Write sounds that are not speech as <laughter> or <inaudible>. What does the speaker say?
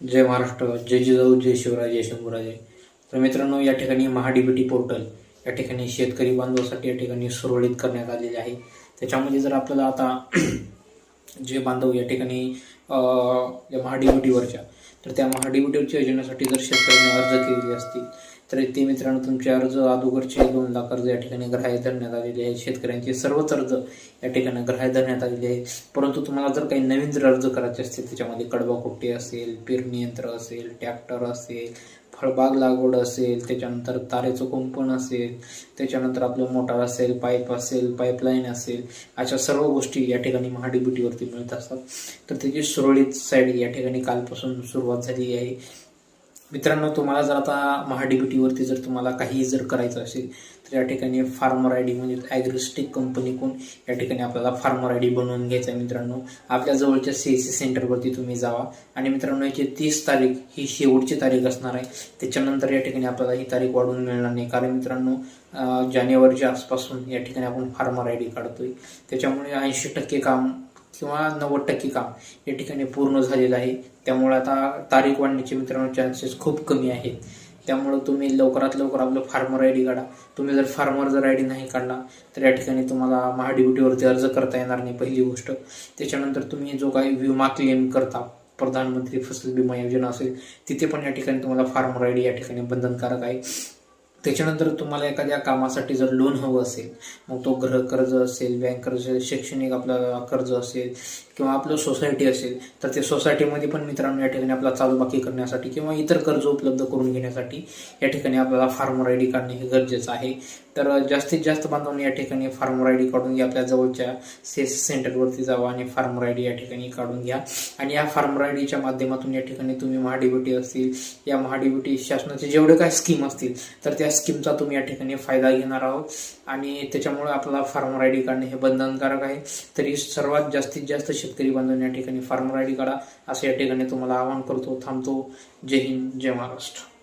जय महाराष्ट्र जय जिजाऊ जय शिवराय जय शंभूराजे. तर मित्रांनो या ठिकाणी महाडीबीटी पोर्टल या ठिकाणी शेतकरी बांधवासाठी या ठिकाणी सुरळीत करण्यात आलेले आहे. त्याच्यामध्ये जर आपल्याला आता <clears throat> जे बांधव या ठिकाणी महाडीबीटीवरच्या तर त्या महाडीबीटीवरच्या योजनेसाठी जर शेतकऱ्यांनी अर्ज केलेले असतील तर ते मित्रांनो तुमचे अर्ज अगोदरचे दोन लाख अर्ज या ठिकाणी ग्राह्य धरण्यात आलेले आहेत. शेतकऱ्यांचे सर्वच अर्ज या ठिकाणी ग्राह्य धरण्यात आलेले आहे परंतु तुम्हाला जर काही नवीन जर अर्ज करायचे असतील त्याच्यामध्ये कडवा कुट्टी असेल पेरणी यंत्र असेल ट्रॅक्टर असेल फळबाग लागवड असेल त्याच्यानंतर तारेचं कुंपण असेल त्याच्यानंतर आपलं मोटार असेल पाईप असेल पाईपलाईन असेल अशा सर्व गोष्टी या ठिकाणी महाडीबीटीवरती मिळत असतात. तर त्याची सुरळीत साईड या ठिकाणी कालपासून सुरुवात झाली आहे. मित्रांनो तुम्हाला जर आता महाडीबीटीवरती जर तुम्हाला काही जर करायचं असेल तर या ठिकाणी फार्मर आय डी म्हणजे ॲग्रिस्टिक कंपनीकडून या ठिकाणी आपल्याला फार्मर आय डी बनवून घ्यायचा आहे मित्रांनो. आपल्या जवळच्या सी एस सी सेंटरवरती तुम्ही जावा. आणि मित्रांनो याची तीस तारीख ही शेवटची तारीख असणार आहे. त्याच्यानंतर या ठिकाणी आपल्याला ही तारीख वाढवून मिळणार नाही. कारण मित्रांनो जानेवारीच्या आसपासून या ठिकाणी आपण फार्मर आय डी काढतोय. त्याच्यामुळे ऐंशी टक्के काम किंवा नव्वद टक्के काम या ठिकाणी पूर्ण झालेलं आहे. त्यामुळे आता तारीख वाढण्याचे मित्रांनो चान्सेस खूप कमी आहेत. त्यामुळे तुम्ही लवकरात लवकर आपलं फार्मर आय डी काढा. तुम्ही जर फार्मर जर आय डी नाही काढला तर या ठिकाणी तुम्हाला महाडीबीटीवरती अर्ज करता येणार नाही पहिली गोष्ट. त्याच्यानंतर तुम्ही जो काही विमा क्लेम करता प्रधानमंत्री फसल विमा योजना असेल तिथे पण या ठिकाणी तुम्हाला फार्मर आय डी या ठिकाणी बंधनकारक आहे. त्याच्यानंतर तुम्हाला एखाद्या कामासाठी जर लोन हवं असेल मग तो गृह कर्ज असेल बँक कर्ज असेल शैक्षणिक आपलं कर्ज असेल किंवा आपलं सोसायटी असेल तर ते सोसायटीमध्ये पण मित्रांनो या ठिकाणी आपला चालूबाकी करण्यासाठी किंवा इतर कर्ज उपलब्ध करून घेण्यासाठी या ठिकाणी आपल्याला फार्मर आय डी काढणे हे गरजेचं आहे. तर जास्तीत जास्त बांधवांनी या ठिकाणी फार्मर आय डी काढून घ्या आपल्या जवळच्या सेस सेंटरवरती जावा आणि फार्मर आय डी या ठिकाणी काढून घ्या. आणि या फार्मर आय डीच्या माध्यमातून या ठिकाणी तुम्ही महाडीबीटी असतील या महाडीबीटी शासनाचे जेवढे काय स्कीम असतील तर त्या या स्कीमचा तुम्ही या ठिकाणी फायदा घेणार आहोत. आणि त्याच्यामुळे आपला फार्मर आय डी काढणे हे बंधनकारक आहे. तरी सर्वात जास्तीत जास्त शेतकरी बांधवांनी या ठिकाणी फार्मर आय डी काढा असं या ठिकाणी तुम्हाला आवाहन करतो. थांबतो. जय हिंद जय महाराष्ट्र.